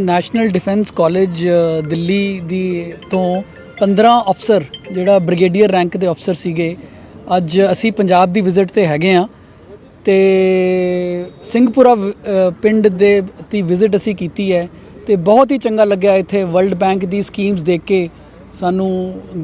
National defence college Delhi ਦੀ ਤੋਂ 15 ਅਫਸਰ, ਜਿਹੜਾ ਬ੍ਰਿਗੇਡੀਅਰ ਰੈਂਕ ਦੇ ਅਫਸਰ ਸੀਗੇ। ਅੱਜ ਅਸੀਂ ਪੰਜਾਬ ਦੀ ਵਿਜ਼ਿਟ ਤੇ ਹੈਗੇ ਆ ਤੇ ਸਿੰਘਪੁਰਾ ਪਿੰਡ ਦੇ ਦੀ ਵਿਜ਼ਿਟ ਅਸੀਂ ਕੀਤੀ ਹੈ ਤੇ ਬਹੁਤ ਹੀ ਚੰਗਾ ਲੱਗਿਆ ਇੱਥੇ ਵਰਲਡ ਬੈਂਕ ਦੀ ਸਕੀਮਸ ਦੇਖ ਕੇ। ਸਾਨੂੰ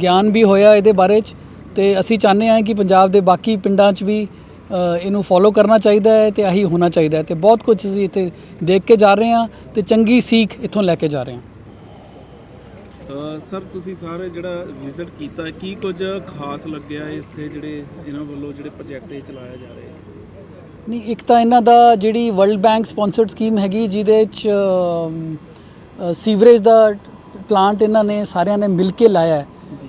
ਗਿਆਨ ਵੀ ਹੋਇਆ ਇਹਦੇ ਬਾਰੇ ਚ ਤੇ ਅਸੀਂ ਚਾਹੁੰਦੇ ਹਾਂ ਕਿ ਪੰਜਾਬ ਦੇ ਬਾਕੀ ਪਿੰਡਾਂ 'ਚ ਵੀ ਇਹਨੂੰ ਫੋਲੋ ਕਰਨਾ ਚਾਹੀਦਾ ਹੈ ਤੇ ਆਹੀ ਹੋਣਾ ਚਾਹੀਦਾ ਹੈ ਤੇ ਬਹੁਤ ਕੁਝ ਅਸੀਂ ਇੱਥੇ ਦੇਖ ਕੇ ਜਾ ਰਹੇ ਹਾਂ ਤੇ ਚੰਗੀ ਸੀਖ ਇੱਥੋਂ ਲੈ ਕੇ ਜਾ ਰਹੇ ਹਾਂ। ਸਰ ਤੁਸੀਂ ਸਾਰੇ ਜਿਹੜਾ ਵਿਜ਼ਿਟ ਕੀਤਾ ਕੀ ਕੁਝ ਖਾਸ ਲੱਗਿਆ ਇੱਥੇ ਜਿਹੜੇ ਇਹਨਾਂ ਵੱਲੋਂ ਜਿਹੜੇ ਪ੍ਰੋਜੈਕਟ ਇਹ ਚਲਾਇਆ ਜਾ ਰਿਹਾ? ਹੈ ਨਹੀਂ ਇੱਕ ਤਾਂ ਇਹਨਾਂ ਦਾ ਜਿਹੜੀ ਵਰਲਡ ਬੈਂਕ ਸਪਾਂਸਰਡ ਸਕੀਮ ਹੈਗੀ ਜਿਹਦੇ ਚ ਸੀਵਰੇਜ ਦਾ ਪਲਾਂਟ ਇਹਨਾਂ ਨੇ ਸਾਰਿਆਂ ਨੇ ਮਿਲ ਕੇ ਲਾਇਆ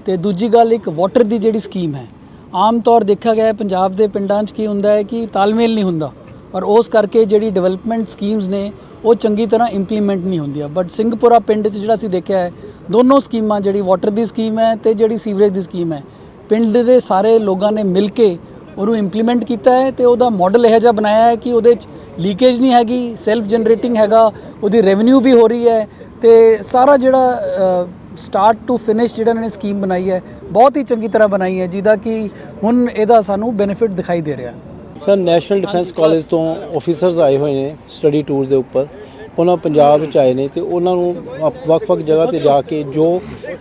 ਤੇ ਦੂਜੀ ਗੱਲ ਇੱਕ ਵਾਟਰ ਦੀ ਜਿਹੜੀ ਸਕੀਮ ਹੈ ਆਮ ਤੌਰ ਦੇਖਿਆ ਗਿਆ ਹੈ, ਪੰਜਾਬ ਦੇ ਪਿੰਡਾਂ 'ਚ ਕੀ ਹੁੰਦਾ ਹੈ ਕਿ ਤਾਲਮੇਲ ਨਹੀਂ ਹੁੰਦਾ ਔਰ ਉਸ ਕਰਕੇ ਜਿਹੜੀ ਡਿਵੈਲਪਮੈਂਟ ਸਕੀਮਸ ਨੇ, ਉਹ ਚੰਗੀ ਤਰ੍ਹਾਂ ਇੰਪਲੀਮੈਂਟ ਨਹੀਂ ਹੁੰਦੀਆਂ। ਬਟ ਸਿੰਘਪੁਰਾ ਪਿੰਡ 'ਚ ਜਿਹੜਾ ਅਸੀਂ ਦੇਖਿਆ ਹੈ, ਦੋਨੋਂ ਸਕੀਮਾਂ ਜਿਹੜੀ ਵਾਟਰ ਦੀ ਸਕੀਮ ਹੈ ਤੇ ਜਿਹੜੀ ਸੀਵਰੇਜ ਦੀ ਸਕੀਮ ਹੈ, ਪਿੰਡ ਦੇ ਸਾਰੇ ਲੋਕਾਂ ਨੇ ਮਿਲ ਕੇ ਉਹਨੂੰ ਇੰਪਲੀਮੈਂਟ ਕੀਤਾ ਹੈ ਤੇ ਉਹਦਾ ਮਾਡਲ ਇਹੋ ਜਿਹਾ ਬਣਾਇਆ ਹੈ ਕਿ ਉਹਦੇ 'ਚ ਲੀਕੇਜ ਨਹੀਂ ਹੈਗੀ ਸੈਲਫ ਜਨਰੇਟਿੰਗ ਹੈਗਾ, ਉਹਦੀ ਰੈਵਨਿਊ ਵੀ ਹੋ ਰਹੀ ਹੈ ਤੇ ਸਾਰਾ ਜਿਹੜਾ ਸਟਾਰਟ ਟੂ ਫਿਨਿਸ਼ ਜਿਹੜਾ ਇਹਨਾਂ ਨੇ ਸਕੀਮ ਬਣਾਈ ਹੈ ਬਹੁਤ ਹੀ ਚੰਗੀ ਤਰ੍ਹਾਂ ਬਣਾਈ ਹੈ ਜਿਹਦਾ ਕਿ ਹੁਣ ਇਹਦਾ ਸਾਨੂੰ ਬੈਨੀਫਿਟ ਦਿਖਾਈ ਦੇ ਰਿਹਾ। ਸਰ ਨੈਸ਼ਨਲ ਡਿਫੈਂਸ ਕਾਲਜ ਤੋਂ ਆਫੀਸਰਸ ਆਏ ਹੋਏ ਨੇ ਸਟੱਡੀ ਟੂਰ ਦੇ ਉੱਪਰ। ਉਹਨਾਂ ਪੰਜਾਬ ਵਿੱਚ ਆਏ ਨੇ ਤੇ ਉਹਨਾਂ ਨੂੰ ਅਪ- ਵੱਖ-ਵੱਖ ਜਗ੍ਹਾ ਤੇ ਜਾ ਕੇ ਜੋ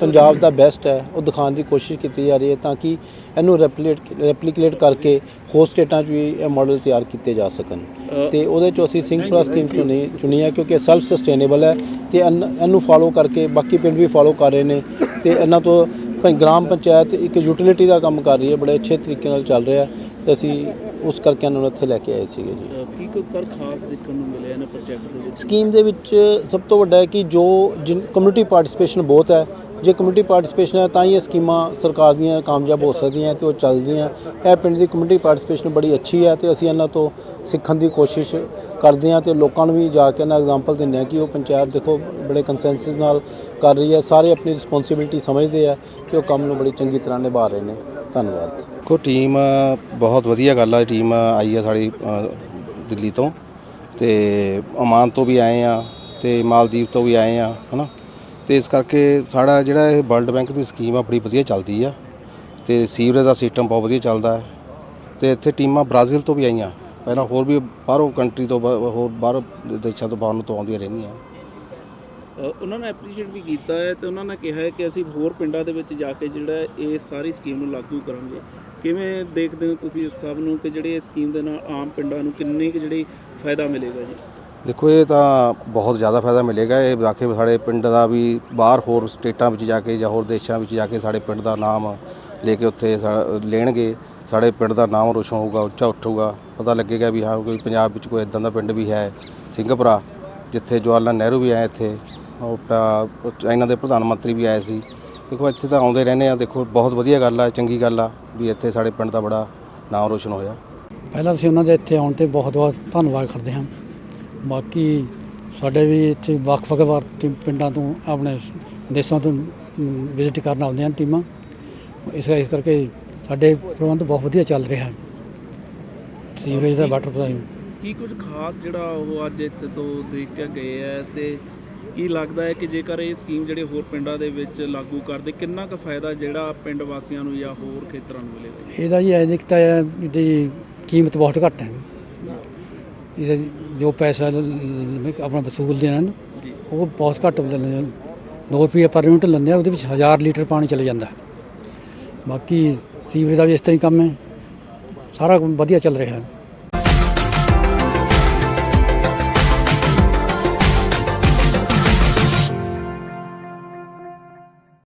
ਪੰਜਾਬ ਦਾ ਬੈਸਟ ਹੈ ਉਹ ਦਿਖਾਉਣ ਦੀ ਕੋਸ਼ਿਸ਼ ਕੀਤੀ ਜਾ ਰਹੀ ਹੈ ਤਾਂ ਕਿ ਇਹਨੂੰ ਰੈਪਲੀਕੇਟ ਰੈਪਲੀਕੇਟ ਕਰਕੇ ਹੋਰ ਸਟੇਟਾਂ 'ਚ ਵੀ ਇਹ ਮਾਡਲ ਤਿਆਰ ਕੀਤੇ ਜਾ ਸਕਣ। ਤੇ ਉਹਦੇ 'ਚੋਂ ਅਸੀਂ ਸਿੰਗਪੁਰਾ ਸਕੀਮ ਚੁਣੀ ਚੁਣੀ ਹੈ ਕਿਉਂਕਿ ਸੈਲਫ ਸਸਟੇਨੇਬਲ ਹੈ ਤੇ ਇਹਨ- ਇਹਨੂੰ ਫਾਲੋ ਕਰਕੇ ਬਾਕੀ ਪਿੰਡ ਵੀ ਫਾਲੋ ਕਰ ਰਹੇ ਨੇ ਤੇ ਇਹਨਾਂ ਤੋਂ ਪ- ਗ੍ਰਾਮ ਪੰਚਾਇਤ ਇੱਕ ਯੂਟਿਲਿਟੀ ਦਾ ਕੰਮ ਕਰ ਰਹੀ ਹੈ ਬੜੇ ਅੱਛੇ ਤਰੀਕੇ ਨਾਲ ਚੱਲ ਰਿਹਾ ਤੇ ਅਸੀਂ ਉਸ ਕਰਕੇ ਇਹਨਾਂ ਨੂੰ ਇੱਥੇ ਲੈ ਕੇ ਆਏ ਸੀਗੇ ਜੀ। ਕੀ ਕੁਝ ਸਰ ਖਾਸ ਦੇਖਣ ਨੂੰ ਮਿਲਿਆ ਇਹਨਾਂ ਪ੍ਰੋਜੈਕਟ ਦੇ ਵਿੱਚ? ਸਕੀਮ ਦੇ ਵਿੱਚ ਸਭ ਤੋਂ ਵੱਡਾ ਹੈ ਕਿ ਜੋ ਕਮਿਊਨਿਟੀ ਪਾਰਟਿਸਿਪੇਸ਼ਨ ਬਹੁਤ ਹੈ ਜੇ ਕਮਿਊਨਿਟੀ ਪਾਰਟਿਸਿਪੇਸ਼ਨ ਹੈ ਤਾਂ ਹੀ ਇਹ ਸਕੀਮਾਂ ਸਰਕਾਰ ਦੀਆਂ ਕਾਮਯਾਬ ਹੋ ਸਕਦੀਆਂ ਤੇ ਉਹ ਚੱਲਦੀਆਂ। ਇਹ ਪਿੰਡ ਦੀ ਕਮਿਊਨਿਟੀ ਪਾਰਟਿਸਿਪੇਸ਼ਨ ਬੜੀ ਅੱਛੀ ਹੈ ਤੇ ਅਸੀਂ ਇਹਨਾਂ ਤੋਂ ਸਿੱਖਣ ਦੀ ਕੋਸ਼ਿਸ਼ ਕਰਦੇ ਹਾਂ ਤੇ ਲੋਕਾਂ ਨੂੰ ਵੀ ਜਾ ਕੇ ਇਹਨਾਂ ਐਗਜ਼ਾਮਪਲ ਦਿੰਦੇ ਹਾਂ ਕਿ ਉਹ ਪੰਚਾਇਤ ਦੇਖੋ ਬੜੇ ਕੰਸੈਂਸਸ ਨਾਲ ਕਰ ਰਹੀ ਹੈ ਸਾਰੇ ਆਪਣੀ ਰਿਸਪੌਂਸਿਬਿਲਟੀ ਸਮਝਦੇ ਆ ਕਿ ਉਹ ਕੰਮ ਨੂੰ ਬੜੀ ਚੰਗੀ ਤਰ੍ਹਾਂ ਨਿਭਾ ਰਹੇ ਨੇ। ਧੰਨਵਾਦ। ਦੇਖੋ ਟੀਮ ਬਹੁਤ ਵਧੀਆ ਗੱਲ ਆ ਟੀਮ ਆਈ ਆ ਸਾਡੀ ਦਿੱਲੀ ਤੋਂ। ਤੇ ਓਮਾਨ ਤੋਂ ਵੀ ਆਏ ਆ ਤੇ ਮਾਲਦੀਵ ਤੋਂ ਵੀ ਆਏ ਆ, ਹਨਾ? ਤੇ ਇਸ ਕਰਕੇ ਸਾਡਾ ਜਿਹੜਾ ਇਹ ਵਰਲਡ ਬੈਂਕ ਦੀ ਸਕੀਮ ਆ, ਬੜੀ ਵਧੀਆ ਚੱਲਦੀ ਆ। ਤੇ ਸੀਵਰੇਜ ਦਾ ਸਿਸਟਮ ਬਹੁਤ ਵਧੀਆ ਚੱਲਦਾ ਹੈ। ਤੇ ਇੱਥੇ ਟੀਮਾਂ ਬ੍ਰਾਜ਼ੀਲ ਤੋਂ ਵੀ ਆਈਆਂ। ਪਹਿਲਾਂ ਹੋਰ ਵੀ ਬਾਹਰੋਂ ਕੰਟਰੀ ਤੋਂ ਬਾ- ਹੋਰ ਬਾਹਰ ਦੇਸ਼ਾਂ ਤੋਂ ਬਾਹਰ ਤੋਂ ਆਉਂਦੀਆਂ ਰਹਿੰਦੀਆਂ। ਉਹਨਾਂ ਨੇ ਐਪਰੀਸ਼ੀਏਟ ਵੀ ਕੀਤਾ ਹੈ ਤੇ ਉਹਨਾਂ ਨੇ ਕਿਹਾ ਹੈ ਕਿ ਅਸੀਂ ਹੋਰ ਪਿੰਡਾਂ ਦੇ ਵਿੱਚ ਜਾ ਕੇ ਜਿਹੜਾ ਇਹ ਸਾਰੀ ਸਕੀਮ ਨੂੰ ਲਾਗੂ ਕਰਾਂਗੇ। ਕਿਵੇਂ ਦੇਖਦੇ ਹੋ ਤੁਸੀਂ ਇਸ ਸਭ ਨੂੰ ਕਿ ਜਿਹੜੇ ਇਸ ਸਕੀਮ ਦੇ ਨਾਲ ਆਮ ਪਿੰਡਾਂ ਨੂੰ ਕਿੰਨੀ ਕੁ ਜਿਹੜੀ ਫਾਇਦਾ ਮਿਲੇਗਾ ਜੀ? ਦੇਖੋ, ਇਹ ਤਾਂ ਬਹੁਤ ਜ਼ਿਆਦਾ ਫਾਇਦਾ ਮਿਲੇਗਾ। ਇਹ ਜਾ ਸਾਡੇ ਪਿੰਡ ਦਾ ਵੀ ਬਾਹਰ ਹੋਰ ਸਟੇਟਾਂ ਵਿੱਚ ਜਾ ਕੇ ਜਾਂ ਹੋਰ ਦੇਸ਼ਾਂ ਵਿੱਚ ਜਾ ਕੇ ਸਾਡੇ ਪਿੰਡ ਦਾ ਨਾਮ ਲੈ ਕੇ ਉੱਥੇ ਲੈਣਗੇ। ਸਾਡੇ ਪਿੰਡ ਦਾ ਨਾਮ ਰੋਸ਼ਨ ਹੋਊਗਾ, ਉੱਚਾ ਉੱਠੂਗਾ। ਪਤਾ ਲੱਗੇਗਾ ਵੀ ਹਾਂ, ਕੋਈ ਪੰਜਾਬ ਵਿੱਚ ਕੋਈ ਇਦਾਂ ਦਾ ਪਿੰਡ ਵੀ ਹੈ ਸਿੰਘਪੁਰਾ ਜਿੱਥੇ ਜਵਾਹਰ ਲਾਲ ਨਹਿਰੂ ਵੀ ਆਏ ਇੱਥੇ। ਉਹ ਪ- ਚਾਈਨਾ ਦੇ ਪ੍ਰਧਾਨ ਮੰਤਰੀ ਵੀ ਆਏ ਸੀ। ਦੇਖੋ ਇੱਥੇ ਤਾਂ ਆਉਂਦੇ ਰਹਿੰਦੇ ਆ। ਦੇਖੋ ਬਹੁਤ ਵਧੀਆ ਗੱਲ ਆ ਚੰਗੀ ਗੱਲ ਆ ਵੀ ਇੱਥੇ ਸਾਡੇ ਪਿੰਡ ਦਾ ਬੜਾ ਨਾਮ ਰੋਸ਼ਨ ਹੋਇਆ। ਪਹਿਲਾਂ ਅਸੀਂ ਉਹਨਾਂ ਦੇ ਇੱਥੇ ਆਉਣ ਤੇ ਬਹੁਤ ਬਹੁਤ ਧੰਨਵਾਦ ਕਰਦੇ ਹਾਂ। ਬਾਕੀ ਸਾਡੇ ਵੀ ਇੱਥੇ ਵੱਖ-ਵੱਖ ਵਾਰ ਪਿੰਡਾਂ ਤੋਂ ਆਪਣੇ ਦੇਸ਼ਾਂ ਤੋਂ ਵਿਜ਼ਿਟ ਕਰਨ ਆਉਂਦੇ ਹਨ ਟੀਮਾਂ। ਇਸ ਇਸ ਕਰਕੇ ਸਾਡੇ ਪ੍ਰਬੰਧ ਬਹੁਤ ਵਧੀਆ ਚੱਲ ਰਿਹਾ ਹੈ। ਸੀਵਰੇਜ ਦਾ ਵਾਟਰ ਦਾ ਕੀ ਕੁਝ ਖਾਸ ਜਿਹੜਾ ਉਹ ਅੱਜ ਇੱਥੇ ਤੋਂ ਦੇਖ ਕੇ ਗਏ ਹੈ ਤੇ ਕੀ ਲੱਗਦਾ ਹੈ ਕਿ ਜੇਕਰ ਇਹ ਸਕੀਮ ਜਿਹੜੇ ਹੋਰ ਪਿੰਡਾਂ ਦੇ ਵਿੱਚ ਲਾਗੂ ਕਰਦੇ ਕਿੰਨਾ ਕੁ ਫਾਇਦਾ ਜਿਹੜਾ ਪਿੰਡ ਵਾਸੀਆਂ ਨੂੰ ਜਾਂ ਹੋਰ ਖੇਤਰਾਂ ਨੂੰ ਮਿਲੇਗਾ? ਇਹਦਾ ਜੀ ਐਨਿਕਤਾ ਹੈ ਇਹਦੀ ਕੀਮਤ ਬਹੁਤ ਘੱਟ ਹੈ। ਇਹਦਾ ਜੀ ਪੈਸਾ ਆਪਣਾ ਵਸੂਲਦੇ ਹਨ ਜੀ। ਉਹ ਬਹੁਤ ਘੱਟ ਲੈਂਦੇ ਨੇ 2 ਰੁਪਏ ਪਰ ਯੂਨਿਟ ਲੈਂਦੇ ਆ ਉਹਦੇ ਵਿੱਚ 1000 ਲੀਟਰ ਪਾਣੀ ਚਲੇ ਜਾਂਦਾ ਬਾਕੀ ਸੀਵਰੇਜ ਦਾ ਵੀ ਇਸ ਤਰ੍ਹਾਂ ਹੀ ਕੰਮ ਹੈ। ਸਾਰਾ ਵਧੀਆ ਚੱਲ ਰਿਹਾ ਹੈ।